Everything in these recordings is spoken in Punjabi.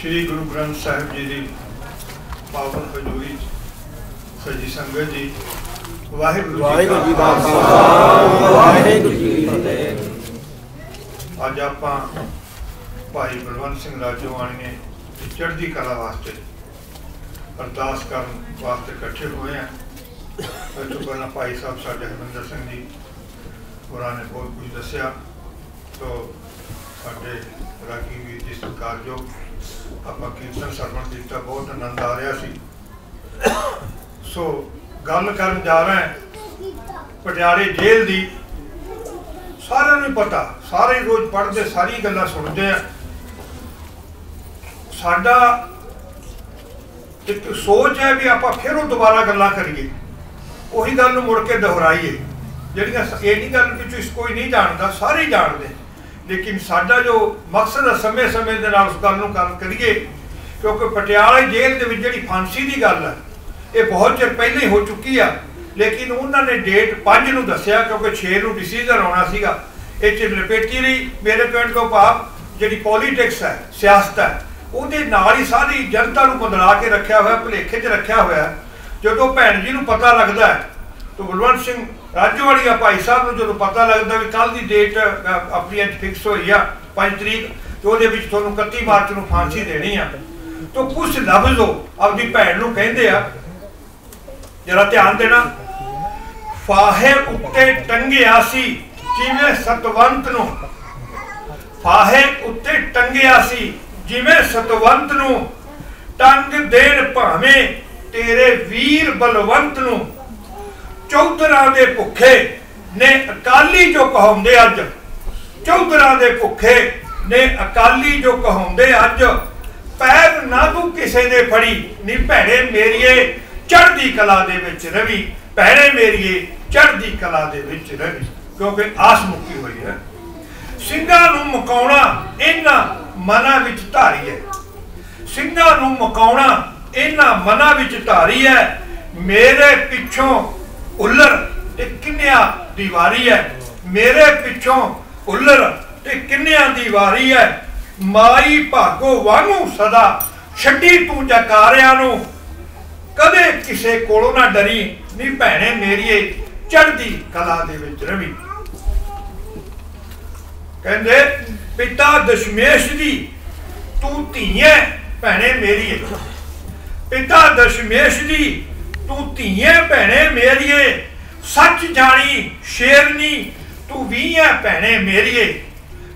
ਸ੍ਰੀ ਗੁਰੂ ਗ੍ਰੰਥ ਸਾਹਿਬ ਜੀ ਦੀ ਪਾਵਨ ਹਜ਼ੂਰੀ ਸਜੀ ਸੰਗਤ ਜੀ। ਵਾਹਿਗੁਰੂ ਵਾਹਿਗੁਰੂ ਜੀ ਕਾ ਖਾਲਸਾ। ਵਾਹਿਗੁਰੂ ਜੀ ਕੀ ਫਤਿਹ। ਅੱਜ ਆਪਾਂ ਭਾਈ ਬਲਵੰਤ ਸਿੰਘ ਰਾਜੋਵਾਣੀ ਨੇ ਚੜ੍ਹਦੀ ਕਲਾ ਵਾਸਤੇ ਅਰਦਾਸ ਕਰਨ ਵਾਸਤੇ ਇਕੱਠੇ ਹੋਏ ਆ। ਇਸ ਤੋਂ ਪਹਿਲਾਂ ਭਾਈ ਸਾਹਿਬ ਸਾਡੇ ਹਰਮਿੰਦਰ ਸਿੰਘ ਜੀ ਹੋਰਾਂ ਨੇ ਬਹੁਤ ਕੁਝ ਦੱਸਿਆ। ਸੋ ਸਾਡੇ ਰਾਗੀ ਵੀ ਜੀ ਸਤਿਕਾਰਯੋਗ ਆਪਾਂ ਕੀਰਤਨ ਸਰਵਣ ਕੀਤਾ, ਬਹੁਤ ਆਨੰਦ ਆ ਰਿਹਾ ਸੀ। ਸੋ ਗੱਲ ਕਰਨ ਜਾ ਰਹੇ ਪਟਿਆਲੇ ਜੇਲ੍ਹ ਦੀ। ਸਾਰਿਆਂ ਨੂੰ ਪਤਾ, ਸਾਰੇ ਰੋਜ਼ ਪੜ੍ਹਦੇ ਸਾਰੀ ਗੱਲਾਂ ਸੁਣਦੇ ਆ। ਸਾਡਾ ਇੱਕ ਸੋਚ ਹੈ ਵੀ ਆਪਾਂ ਫਿਰ ਉਹ ਦੁਬਾਰਾ ਗੱਲਾਂ ਕਰੀਏ। ਉਹੀ ਗੱਲ ਨੂੰ ਮੁੜ ਕੇ ਦੁਹਰਾਈਏ। ਜਿਹੜੀਆਂ ਇਹ ਨਹੀਂ ਗੱਲ ਕਿ ਇਸ ਕੋਈ ਨਹੀਂ ਜਾਣਦਾ, ਸਾਰੇ ਜਾਣਦੇ। ਲੇਕਿਨ ਸਾਡਾ ਜੋ ਮਕਸਦ ਹੈ ਸਮੇਂ-ਸਮੇਂ ਦੇ ਨਾਲ ਉਸ ਗੱਲ ਨੂੰ ਕੰਮ ਕਰੀਏ, ਕਿਉਂਕਿ ਪਟਿਆਲਾ ਜੇਲ੍ਹ ਦੇ ਵਿੱਚ ਜਿਹੜੀ ਫਾਂਸੀ ਦੀ ਗੱਲ ਹੈ ਇਹ ਬਹੁਤ ਚਿਰ ਪਹਿਲਾਂ ਹੀ ਹੋ ਚੁੱਕੀ ਆ। ਲੇਕਿਨ ਉਹਨਾਂ ਨੇ ਡੇਟ 5 ਨੂੰ ਦੱਸਿਆ, ਕਿਉਂਕਿ 6 ਨੂੰ ਡਿਸੀਜਨ ਆਉਣਾ ਸੀਗਾ। ਇਹ ਚ ਲਪੇਟੀ ਰਹੀ, ਮੇਰੇ ਕਹਿਣ ਤੋਂ ਭਾਵ ਜਿਹੜੀ ਪੋਲਿਟਿਕਸ ਹੈ ਸਿਆਸਤ ਹੈ ਉਹਦੇ ਨਾਲ ਹੀ ਸਾਰੀ ਜਨਤਾ ਨੂੰ ਬੰਦਲਾ ਕੇ ਰੱਖਿਆ ਹੋਇਆ, ਭੁਲੇਖੇ 'ਚ ਰੱਖਿਆ ਹੋਇਆ। ਜਦੋਂ ਭੈਣ ਜੀ ਨੂੰ ਪਤਾ ਲੱਗਦਾ ਹੈ ਤਾਂ ਬਲਵੰਤ ਸਿੰਘ ਰਾਜੋਵਾਲੀਆ ਭਾਈ ਸਾਹਿਬ ਨੂੰ ਜਦੋਂ ਪਤਾ ਲੱਗਦਾ ਵੀ ਕੱਲ ਦੀ ਡੇਟ ਆਪਣੀ ਅੱਜ ਫਿਕਸ ਹੋਈ ਆ 5 ਤਰੀਕ, ਤੇ ਉਹਦੇ ਵਿੱਚ ਤੁਹਾਨੂੰ 31 ਮਾਰਚ ਨੂੰ ਫਾਂਸੀ ਦੇਣੀ ਆ। ਤਾਂ ਕੁਝ ਲਫ਼ਜ਼ ਉਹ ਆਪਣੀ ਭੈਣ ਨੂੰ ਕਹਿੰਦੇ ਆ, ਜਰਾ ਧਿਆਨ ਦੇਣਾ। ਫਾਹੇ ਉੱਤੇ ਟੰਗਿਆ ਸੀ, ਜਿਵੇਂ ਸਤਵੰਤ ਨੂੰ। ਫਾਹੇ ਉੱਤੇ ਟੰਗਿਆ ਸੀ, ਜਿਵੇਂ ਸਤਵੰਤ ਨੂੰ। ਟੰਗ ਦੇਣ ਭਾਵੇਂ ਤੇਰੇ ਵੀਰ ਬਲਵੰਤ ਨੂੰ। ਚੌਧਰਾਂ ਦੇ ਭੁੱਖੇ ਨੇ ਅਕਾਲੀ ਜੋ ਕਹਾਉਂਦੇ ਅੱਜ, ਚੌਧਰਾਂ ਦੇ ਭੁੱਖੇ ਨੇ ਅਕਾਲੀ ਜੋ ਕਹਾਉਂਦੇ ਅੱਜ, ਪੈਰ ਨਾ ਤੂੰ ਕਿਸੇ ਦੇ ਫੜੀ, ਨੀ ਭੈਣੇ ਮੇਰੀਏ ਚੜ੍ਹਦੀ ਕਲਾ ਦੇ ਵਿੱਚ ਰਵੀ, ਭੈਣੇ ਮੇਰੀਏ ਚੜ੍ਹਦੀ ਕਲਾ ਦੇ ਵਿੱਚ ਰਵੀ। ਕਿਉਂਕਿ ਆਸ ਮੁੱਕੀ ਹੋਈ ਹੈ। ਸਿੰਘਾਂ ਨੂੰ ਮੁਕਾਉਣਾ ਇਹਨਾਂ ਮਨਾਂ ਵਿੱਚ ਧਾਰੀ ਹੈ। ਸਿੰਘਾਂ ਨੂੰ ਮੁਕਾਉਣਾ ਇਹਨਾਂ ਮਨਾਂ ਵਿੱਚ ਧਾਰੀ ਹੈ। ਮੇਰੇ ਪਿੱਛੋਂ ਉੱਲਰ ਤੇ ਕਿੰਨਿਆਂ ਦੀ ਵਾਰੀ ਹੈ? ਮੇਰੇ ਪਿੱਛੋਂ ਉੱਲਰ ਤੇ ਕਿੰਨਿਆਂ ਦੀ ਵਾਰੀ ਹੈ? ਮਾਈ ਭਾਗੋ ਵਾਂਗੂ ਸਦਾ ਛੱਡੀ ਤੂੰ ਜਕਾਰਿਆਂ ਨੂੰ। ਕਦੇ ਕਿਸੇ ਕੋਲੋਂ ਨਾ ਡਰੀ, ਨੀ ਭੈਣੇ ਮੇਰੀਏ ਚੜਦੀ ਕਲਾ ਦੇ ਵਿੱਚ ਰਵੀ। ਕਹਿੰਦੇ, ਪਿਤਾ ਦਸ਼ਮੇਸ਼ ਦੀ ਤੂੰ ਧੀਏ ਭੈਣੇ ਮੇਰੀਏ। ਪਿਤਾ ਦਸ਼ਮੇਸ਼ ਦੀ ਤੂੰ ਧੀਏ ਭੈਣੇ ਮੇਰੀਏ, ਸੱਚ ਜਾਣੀ ਸ਼ੇਰਨੀ ਤੂੰ ਵੀ ਭੈਣੇ ਮੇਰੀਏ।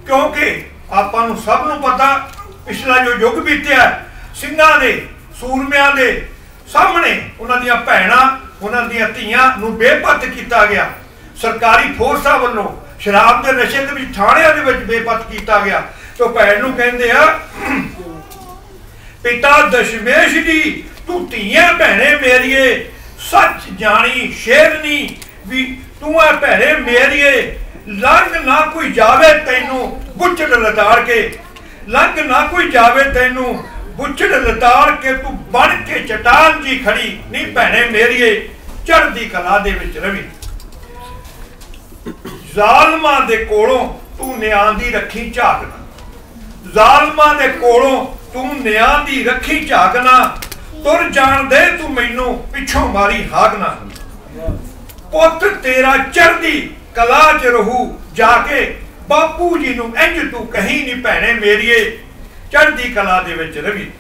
ਕਿਉਂਕਿ ਆਪਾਂ ਨੂੰ ਸਭ ਨੂੰ ਪਤਾ, ਪਿਛਲਾ ਜੋ ਯੁੱਗ ਬੀਤਿਆ, ਸਿੰਘਾਂ ਦੇ, ਸੂਰਮਿਆਂ ਦੇ ਸਾਹਮਣੇ ਉਹਨਾਂ ਦੀਆਂ ਭੈਣਾਂ, ਉਹਨਾਂ ਦੀਆਂ ਧੀਆਂ ਨੂੰ ਬੇਪਤ ਕੀਤਾ ਗਿਆ। ਸਰਕਾਰੀ ਫੋਰਸਾਂ ਵੱਲੋਂ ਸ਼ਰਾਬ ਦੇ ਨਸ਼ੇ ਦੇ ਵਿੱਚ ਥਾਣਿਆਂ ਦੇ ਵਿੱਚ ਬੇਪਤ ਕੀਤਾ ਗਿਆ। ਤੋ ਭੈਣ ਨੂੰ ਕਹਿੰਦੇ ਆ, ਪਿਤਾ ਦਸ਼ਮੇਸ਼ ਦੀ ਤੂੰ ਧੀਆਂ ਭੈਣੇ ਮੇਰੀਏ, ਸੱਚ ਜਾਣੀ ਸ਼ੇਰਨੀ ਵੀ ਤੂੰ ਆ ਭੈਣੇ ਮੇਰੀਏ। ਲੰਘ ਨਾ ਕੋਈ ਜਾਵੇ ਤੈਨੂੰ ਬੁੱਚੜ ਲਤਾੜ ਕੇ। ਲੰਘ ਨਾ ਕੋਈ ਜਾਵੇ ਤੈਨੂੰ ਬੁੱਚੜ ਲਤਾੜ ਕੇ। ਤੂੰ ਬਣ ਕੇ ਚਟਾਨ ਜੀ ਖੜੀ ਨਹੀਂ ਭੈਣੇ ਮੇਰੀਏ, ਚੜ੍ਹਦੀ ਕਲਾ ਦੇ ਵਿੱਚ ਰਵੀ। ਜ਼ਾਲਮਾਂ ਦੇ ਕੋਲੋਂ ਤੂੰ ਨਿਆਂ ਦੀ ਰੱਖੀ ਝਾਕਣਾ। ਜ਼ਾਲਮਾਂ ਦੇ ਕੋਲੋਂ ਤੂੰ ਨਿਆਂ ਦੀ ਰੱਖੀ ਝਾਕਣਾ। ਤੁਰ ਜਾਣ ਦੇ ਤੂੰ ਮੈਨੂੰ ਪਿੱਛੋਂ ਮਾਰੀ ਹਾਗਣਾ ਪੁੱਤ ਤੇਰਾ ਚੜ੍ਹਦੀ ਕਲਾ ਚ ਰਹੂ, ਜਾ ਕੇ ਬਾਪੂ ਜੀ ਨੂੰ ਇੰਜ ਤੂੰ ਕਹੀਂ ਨਹੀਂ ਭੈਣੇ ਮੇਰੀਏ, ਚੜ੍ਹਦੀ ਕਲਾ ਦੇ ਵਿੱਚ ਰਵੀ।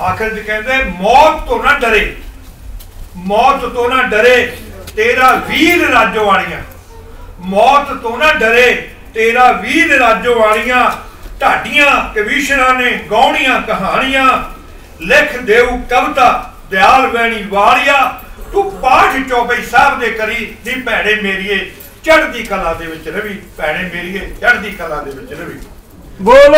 ਆਖਰ ਚ ਕਹਿੰਦੇ, ਮੌਤ ਤੋਂ ਨਾ ਡਰੇ, ਮੌਤ ਤੋਂ ਨਾ ਡਰੇ ਤੇਰਾ ਵੀਰ ਰਾਜੋ ਵਾਲੀਆਂ। ਮੌਤ ਤੋਂ ਨਾ ਡਰੇ ਤੇਰਾ ਵੀਰ ਰਾਜੋ ਵਾਲੀਆਂ, ਢਾਡੀਆਂ ਕਵੀਸ਼ਰਾਂ ਨੇ ਗਾਉਣੀਆਂ ਕਹਾਣੀਆਂ ਲਿਖ ਦੇਉ ਕਵਤਾ, ਦਿਆਲ ਵੈਣੀ ਵਾਲੀਆ, ਤੂੰ ਪਾਠ ਚੌਪਈ ਸਾਹਿਬ ਦੇ ਕਰੀ ਦੀ ਭੈਣੇ ਮੇਰੀਏ, ਚੜ੍ਹਦੀ ਕਲਾ ਦੇ ਵਿੱਚ ਰਵੀ, ਭੈਣੇ ਮੇਰੀਏ, ਚੜ੍ਹਦੀ ਕਲਾ ਦੇ ਵਿੱਚ ਰਵੀ। ਬੋਲ।